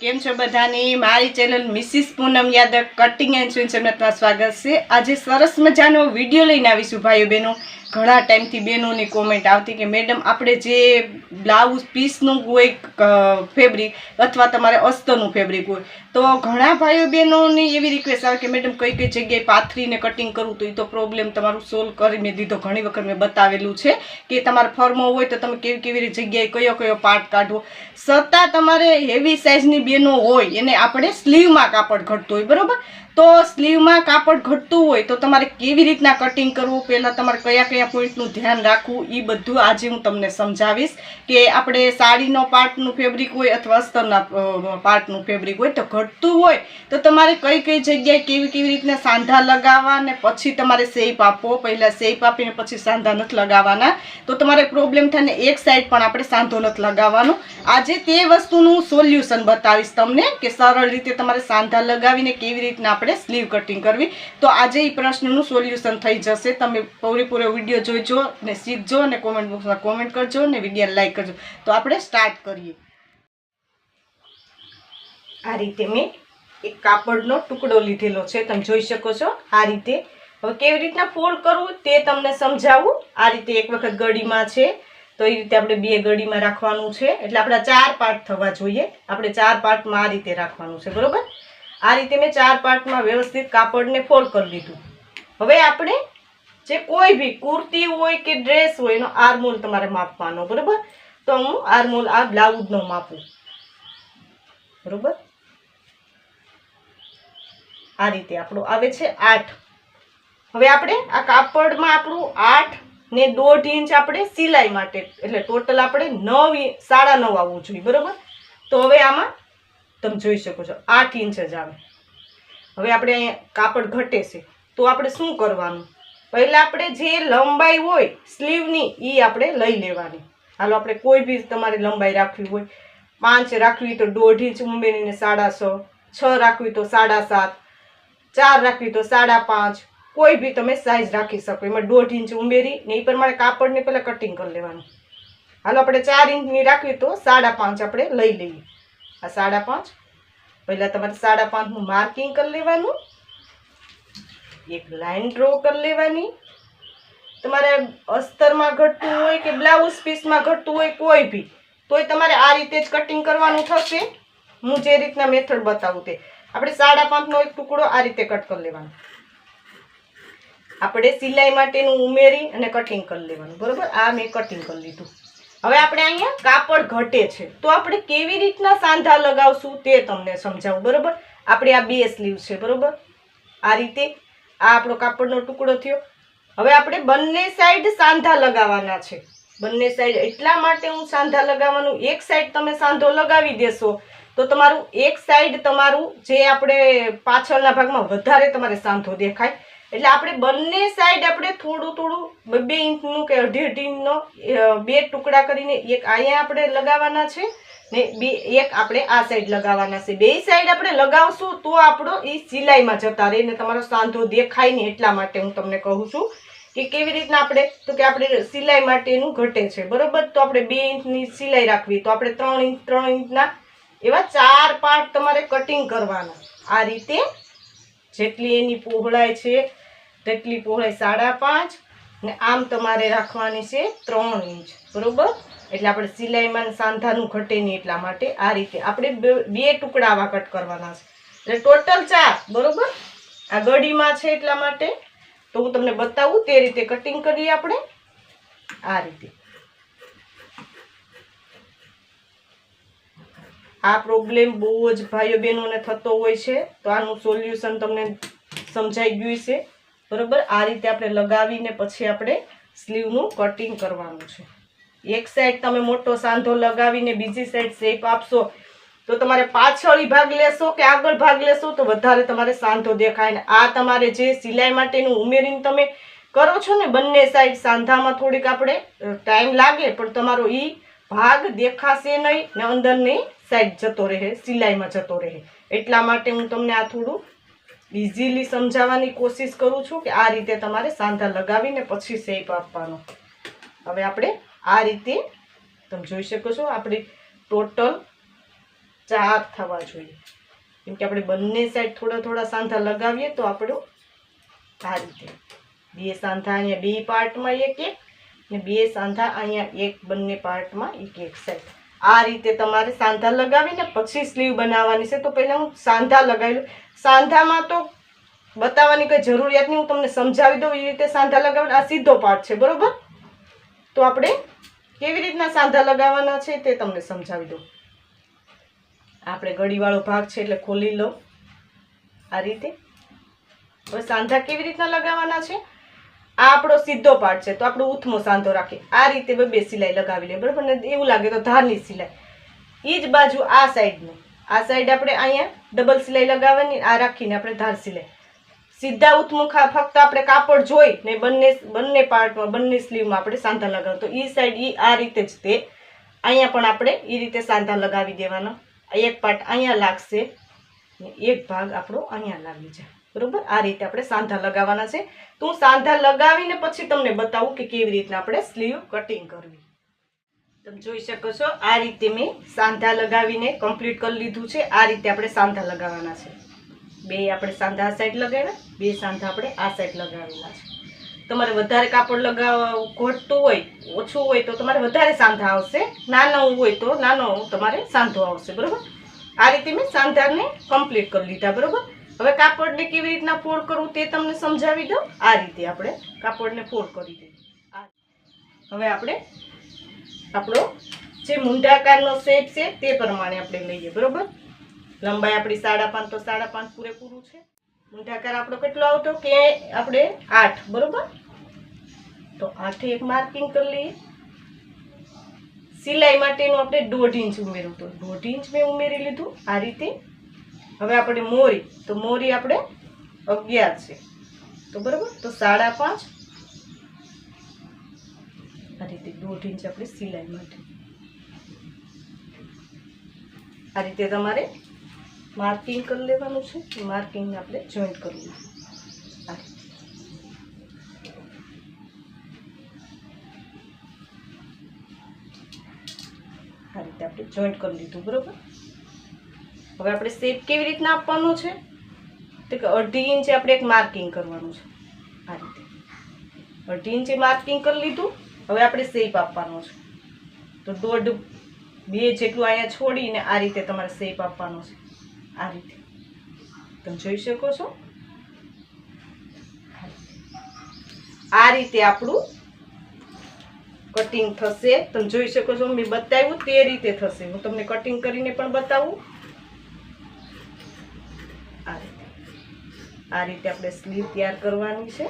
કેમ છો બધાની? મારી channel Mrs Poonam Yadav cutting and સ્વિન્સમાં સ્વાગત છે. આજે સરસ મજાનો વીડિયો લઈને આવીશું ભાઈઓ બહેનો. ઘણા ટાઈમથી બહેનોની કોમેન્ટ આવતી કે, મેડમ, આપણે જે બ્લાઉઝ પીસનું હોય ફેબ્રિક અથવા તમારે અસ્તરનું ફેબ્રિક હોય. તો ઘણા ભાઈઓ બહેનોની એવી રિક્વેસ્ટ આવે કે, મેડમ, કઈ કઈ જગ્યાએ પાથરીને કટિંગ કરવું તો એ તો પ્રોબ્લેમ તમારું સોલ્વ કરી મેં દીધો. ઘણી વખત મેં બતાવેલું છે કે, તમારે ફર્મો હોય તો તમે કેવી કેવી જગ્યાએ કયો કયો પાર્ટ કાઢવો છતાં તમારે હેવી સાઇઝની બેનો હોય, એને આપણે સ્લીવમાં કાપડ ઘટતું હોય, બરાબર? તો સ્લીવમાં કાપડ ઘટતું હોય તો તમારે કેવી રીતના કટિંગ કરવું? પહેલાં તમારે કયા કયા પોઈન્ટનું ધ્યાન રાખવું એ બધું આજે હું તમને સમજાવીશ કે આપણે સાડીનો પાર્ટનું ફેબ્રિક હોય અથવા અસ્તરના પાર્ટનું ફેબ્રિક હોય તો ઘટતું હોય તો તમારે કઈ કઈ જગ્યાએ કેવી કેવી રીતના સાંધા લગાવવા અને પછી તમારે શેપ આપવો. પહેલાં શેપ આપીને પછી સાંધા નથી લગાવવાના. તો તમારે પ્રોબ્લેમ થાય ને એક સાઈડ પણ આપણે સાંધો નથી લગાવવાનો. આજે તે વસ્તુનું સોલ્યુશન બતાવીશ તમને કે સરળ રીતે તમારે સાંધા લગાવીને કેવી રીતના આપણે સ્લીવ કટિંગ કરવી. તો આજે એ પ્રશ્નનું સોલ્યુશન થઈ જશે. તમે પૂરેપૂરો વીડિયો જોઈજો ને શીખજો અને કોમેન્ટ બોક્સમાં કોમેન્ટ કરજો ને વીડિયો લાઈક કરજો. તો આપણે સ્ટાર્ટ કરીએ. આ રીતે મેં એક કાપડનો ટુકડો લીધેલો છે. તમે જોઈ શકો છો આ રીતે. હવે કેવી રીતના ફોલ્ડ કરવું તે તમને સમજાવું. આ રીતે એક વખત ગળીમાં છે. તો એ રીતે આપણે બે ગળીમાં રાખવાનું છે. એટલે આપણા ચાર પાર્ટ થવા જોઈએ. આપણે ચાર પાર્ટમાં આ રીતે રાખવાનું છે. બરોબર? આ રીતે મેં ચાર પાર્ટમાં વ્યવસ્થિત કાપડને ફોલ્ડ કરી લીધું. હવે આપણે જે કોઈ બી કુર્તી હોય કે ડ્રેસ હોય, એનો આરમોલ તમારે માપવાનો, બરોબર? તો હું આરમોલ, આ બ્લાઉઝનો માપું. બરોબર? આ રીતે આપણું આવે છે આઠ. હવે આપણે આ કાપડમાં આપણું આઠ ને દોઢ ઇંચ આપણે સિલાઈ માટે, એટલે ટોટલ આપણે નવ સાડા નવ આવવું જોઈએ, બરોબર? તો હવે આમાં તમે જોઈ શકો છો, આઠ ઇંચ જ આવે. હવે આપણે અહીંયા કાપડ ઘટે છે. તો આપણે શું કરવાનું? પહેલાં આપણે જે લંબાઈ હોય, સ્લીવની એ આપણે લઈ લેવાની. હાલો, આપણે કોઈ બી તમારે લંબાઈ રાખવી હોય, પાંચ રાખવી તો દોઢ ઇંચ ઉંબેરીને સાડા છ છ રાખવી તો સાડા સાત ચાર રાખવી તો સાડા પાંચ કોઈ બી તમે સાઇઝ રાખી શકો. એમાં દોઢ ઇંચ ઉમેરી ને એ પ્રમાણે કાપડને પહેલાં કટિંગ કરી લેવાનું. હાલો, આપણે ચાર ઇંચની રાખવી તો સાડા પાંચ આપણે લઈ લઈએ. આ સાડા પાંચ પહેલાં તમારે સાડા પાંચનું માર્કિંગ કરી લેવાનું. એક લાઈન ડ્રો કરી લેવાની. તમારે અસ્તરમાં ઘટતું હોય કે બ્લાઉઝ પીસમાં ઘટતું હોય કોઈ બી, તોય તમારે આ રીતે જ કટિંગ કરવાનું થશે. હું જે રીતના મેથડ બતાવું તે. આપણે સાડા પાંચનો એક ટુકડો આ રીતે કટ કરી લેવાનો. આપણે સિલાઈ માટેનું ઉમેરી અને કટિંગ કરી લેવાનું. બરોબર? આ મેં કટિંગ કરી લીધું. હવે આપણે અહીંયા કાપડ ઘટે છે. તો આપણે કેવી રીતના સાંધા લગાવશું તે તમને સમજાવું. બરોબર? આપણે આ બે સ્લીવ છે. બરોબર? આ રીતે આ આપણો કાપડનો ટુકડો થયો. હવે આપણે બંને સાઈડ સાંધા લગાવવાના છે. બંને સાઈડ એટલા માટે હું સાંધા લગાવવાનું, એક સાઈડ તમે સાંધો લગાવી દેશો, તો તમારું એક સાઈડ તમારું જે આપણે પાછળના ભાગમાં વધારે તમારે સાંધો દેખાય. એટલે આપણે બંને સાઈડ આપણે થોડું થોડું, બે ઇંચનું કે અઢી અઢી ઇંચનો બે ટુકડા કરીને એક અહીંયા આપણે લગાવવાના છે. ને બે એક આપણે આ સાઈડ લગાવવાના છે. બે સાઈડ આપણે લગાવશું તો આપણો એ સિલાઈમાં જતા રહે ને તમારો સાંધો દેખાય નહીં એટલા માટે હું તમને કહું છું કે કેવી રીતના આપણે, તો કે આપણે સિલાઈ માટેનું ઘટે છે. બરોબર? તો આપણે બે ઇંચની સિલાઈ રાખવી. તો આપણે ત્રણ ઇંચ, ત્રણ ઇંચના એવા ચાર પાર્ટ તમારે કટિંગ કરવાના. આ રીતે જેટલી એની પહોળાઈ છે, તેટલી પહોળાઈ સાડા પાંચ ને આમ તમારે રાખવાની છે ત્રણ ઇંચ. બરોબર? એટલે આપણે સિલાઈમાં સાંધાનું ઘટે નહીં એટલા માટે આ રીતે. આપણે બે ટુકડા આવા કટ કરવાના છે. એટલે ટોટલ ચાર, બરોબર? આ ગળીમાં છે એટલા માટે. તો હું તમને બતાવું તે રીતે કટિંગ કરીએ આપણે. આ રીતે. આ પ્રોબ્લેમ બહુ જ ભાઈઓ બહેનોને થતો હોય છે, તો આનું સોલ્યુશન તમને સમજાઈ ગયું છે બરોબર? આ રીતે આપણે લગાવીને પછી આપણે સ્લીવનું કટિંગ કરવાનું છે. એક સાઈડ તમે મોટો સાંધો લગાવીને બીજી સાઈડ શેપ આપશો, તો તમારે પાછળી ભાગ લેશો કે આગળ ભાગ લેશો, તો વધારે તમારે સાંધો દેખાય ને. આ તમારે જે સિલાઈ માટેનું ઉમેરીને તમે કરો છો ને બંને સાઈડ સાંધામાં થોડીક આપણે ટાઈમ લાગે, પણ તમારો એ ભાગ દેખાશે નહીં ને અંદરની સાઈડ જતો રહે, સિલાઈમાં જતો રહે. એટલા માટે હું તમને આ થોડું ઇઝીલી સમજાવવાની કોશિશ કરું છું કે આ રીતે તમારે સાંધા લગાવીને પછી શેપ આપવાનો. હવે આપણે આ રીતે તમે જોઈ શકો છો, આપણે ટોટલ ચાર થવા જોઈએ. કેમ કે આપણે બંને સાઈડ થોડા થોડા સાંધા લગાવીએ તો આપણું આ રીતે. બે સાંધા અહીંયા બે પાર્ટમાં એક એક, ને બે સાંધા અહીંયા એક બંને પાર્ટમાં એક એક સાઈડ આ રીતે તમારે સાંધા લગાવીને પછી સ્લીવ બનાવવાની છે. તો પહેલાં હું સાંધા લગાવી લઉં. સાંધામાં તો બતાવવાની કંઈ જરૂરિયાત નહીં, હું તમને સમજાવી દઉં. એ રીતે સાંધા લગાવવાના આ સીધો પાર્ટ છે, બરોબર? તો આપણે કેવી રીતના સાંધા લગાવવાના છે તે તમને સમજાવી દઉં. આપણે ગળીવાળો ભાગ છે એટલે ખોલી લો. આ રીતે. હવે સાંધા કેવી રીતના લગાવવાના છે? આ આપણો સીધો પાર્ટ છે, તો આપણો ઉથમો સાંધો રાખીએ. આ રીતે બે સિલાઈ લગાવી લે બરાબર? ને એવું લાગે તો ધારની સિલાઈ. એ જ બાજુ આ સાઈડનું. આ સાઈડ આપણે અહીંયા ડબલ સિલાઈ લગાવવાની, આ રાખીને આપણે ધાર સિલાઈ. સીધા ઉથમુખા ફક્ત આપણે કાપડ જોઈ ને બંને બંને પાર્ટમાં બંને સ્લીવમાં આપણે સાંધા લગાવ તો એ સાઈડ એ આ રીતે જ તે. અહીંયા પણ આપણે એ રીતે સાંધા લગાવી દેવાના. એક પાર્ટ અહીંયા લાગશે એક ભાગ આપણો અહીંયા લાગી જાય. બરોબર? આ રીતે આપણે સાંધા લગાવવાના છે. તો હું સાંધા લગાવીને પછી તમને બતાવું કે કેવી રીતના આપણે સ્લીવ કટિંગ કરવી. તમે જોઈ શકો છો, આ રીતે મેં સાંધા લગાવીને કમ્પ્લીટ કરી લીધું છે. આ રીતે આપણે સાંધા લગાવવાના છે. બે આપણે સાંધા આ સાઈડ લગાવ્યા બે સાંધા આપણે આ સાઈડ લગાવેલા છે. તમારે વધારે કાપડ લગાવવા ઘટતું હોય, ઓછું હોય તો તમારે વધારે સાંધા આવશે, નાનો હોય તો નાનો તમારે સાંધો આવશે, બરાબર? આ રીતે મેં સાંધાને કમ્પ્લીટ કરી લીધા, બરાબર? હવે કાપડને કેવી રીતના ફોલ્ડ કરવું તે તમને સમજાવી દઉં. આ રીતે આપણે કાપડને ફોલ્ડ કરી દઈએ. આ. હવે આપણે આપણો જે મુંડાકારનો શેપ છે તે પ્રમાણે આપણે લઈએ, બરોબર? લંબાઈ આપણી સાડા પાંચ તો સાડા પાંચ પૂરેપૂરું છે. મુંડાકાર આપણો કેટલો આવતો? કે આપણે આઠ, બરોબર? તો આઠે એક માર્કિંગ કરી લઈએ. સિલાઈ માટેનું આપણે દોઢ ઇંચ ઉમેર્યું તો દોઢ ઇંચ મેં ઉમેરી લીધું આ રીતે. હવે આપણે મોરી. તો મોરી આપણે અગિયાર છે. તો બરોબર? તો સાડા પાંચ. આ રીતે દોઢ ઇંચ આપણે સિલાઈ માટે. આ રીતે તમારે માર્કિંગ કરી લેવાનું છે. માર્કિંગ આપણે જોઈન્ટ કરવું આ રીતે. આપણે જોઈન્ટ કરી લીધું, બરોબર? હવે આપણે શેપ કેવી રીતના આપવાનો છે? તો કે અઢી ઇંચે આપણે એક માર્કિંગ કરવાનું છે. આ રીતે. અઢી ઇંચે માર્કિંગ કરી લીધું, હવે આપણે શેપ આપવાનો છે. તો દોઢ બે જેટલું અહીંયા છોડીને આ રીતે તમારે શેપ આપવાનો છે. આ રીતે. તમે જોઈ શકો છો? આ રીતે આપણું કટિંગ થશે. તમે જોઈ શકો છો, મેં બતાવ્યું તે રીતે થશે. હું તમને કટિંગ કરીને પણ બતાવું. આ રીતે. આ રીતે આપણે સ્લીવ તૈયાર કરવાની છે.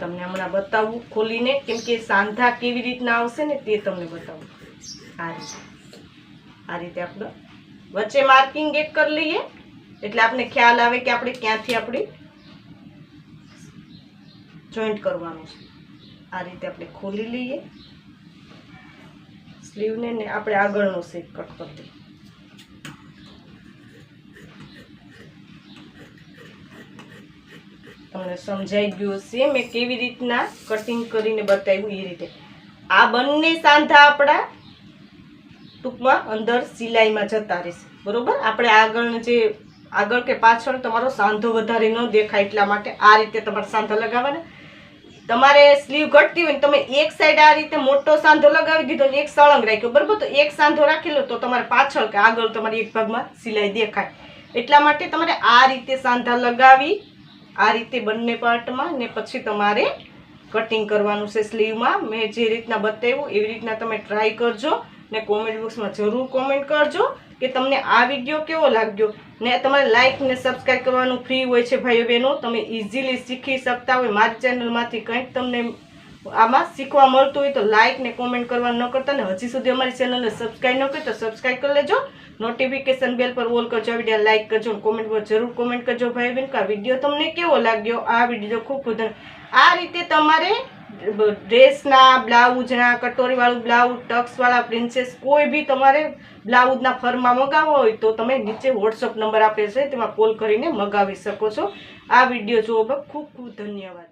તમને હમણાં બતાવું, ખોલીને, કેમ કે સાંધા કેવી રીતના આવશે ને તે તમને બતાવું. આ રીતે. આ રીતે આપણે વચ્ચે માર્કિંગ એક કરી લઈએ, એટલે આપણે ખ્યાલ આવે કે આપણે ક્યાંથી આપણી જોઈન્ટ કરવાનું છે. આ રીતે આપણે ખોલી લઈએ. સ્લીવને ને આપણે આગળનો શેપ કટ કરી દઈએ. તમને સમજાઈ ગયું હશે મેં કેવી રીતના કટિંગ કરીને બતાવ્યું એ રીતે. આ બંને સાંધા આપણા ટૂંકમાં અંદર સિલાઈમાં જતા રહેશે. બરાબર? આપણે આગળ જે, આગળ કે પાછળ તમારો સાંધો વધારે ન દેખાય એટલા માટે આ રીતે તમારે સાંધા લગાવવાના. તમારે સ્લીવ ઘટતી હોય ને તમે એક સાઈડ આ રીતે મોટો સાંધો લગાવી દીધો ને એક સળંગ રાખ્યો. બરાબર? તો એક સાંધો રાખેલો તો તમારે પાછળ કે આગળ તમારી એક ભાગમાં સિલાઈ દેખાય. એટલા માટે તમારે આ રીતે સાંધા લગાવી આ રીતે બંને પાર્ટમાં ને પછી તમારે કટિંગ કરવાનું છે સ્લીવમાં મેં. જે રીતના બતાવ્યું, એવી રીતના તમે ટ્રાય કરજો ને કોમેન્ટ બોક્સમાં જરૂર કોમેન્ટ કરજો કે તમને આ વીડિયો કેવો લાગ્યો. ને તમારે લાઇક ને સબસ્ક્રાઈબ કરવાનું ફ્રી હોય છે, ભાઈઓ બહેનો. તમે ઇઝીલી શીખી શકતા હોય. મારી ચેનલમાંથી કંઈક તમને આમાં શીખવા મળતું હોય તો લાઇક ને કોમેન્ટ કરવા ન કરતા ને હજી સુધી અમારી ચેનલને સબસ્ક્રાઈબ ન કરી તો સબસ્ક્રાઈબ કરી લેજો. નોટિફિકેશન બેલ પર ઓલ કરજો વીડિયો લાઇક કરજો કોમેન્ટ કોમેન્ટમાં જરૂર કોમેન્ટ કરજો ભાઈ બહેન આ વીડિયો તમને કેવો લાગ્યો? આ વીડિયો ખૂબ ખૂબ આ રીતે તમારે ડ્રેસના બ્લાઉઝના કટોરીવાળું બ્લાઉઝ ટક્સવાળા પ્રિન્સેસ કોઈ બી તમારે બ્લાઉઝના ફરમાં મગાવવા હોય તો તમે નીચે વોટ્સઅપ નંબર આપે છે, તેમાં કોલ કરીને મગાવી શકો છો. આ વીડિયો જોવા ખૂબ ખૂબ ધન્યવાદ.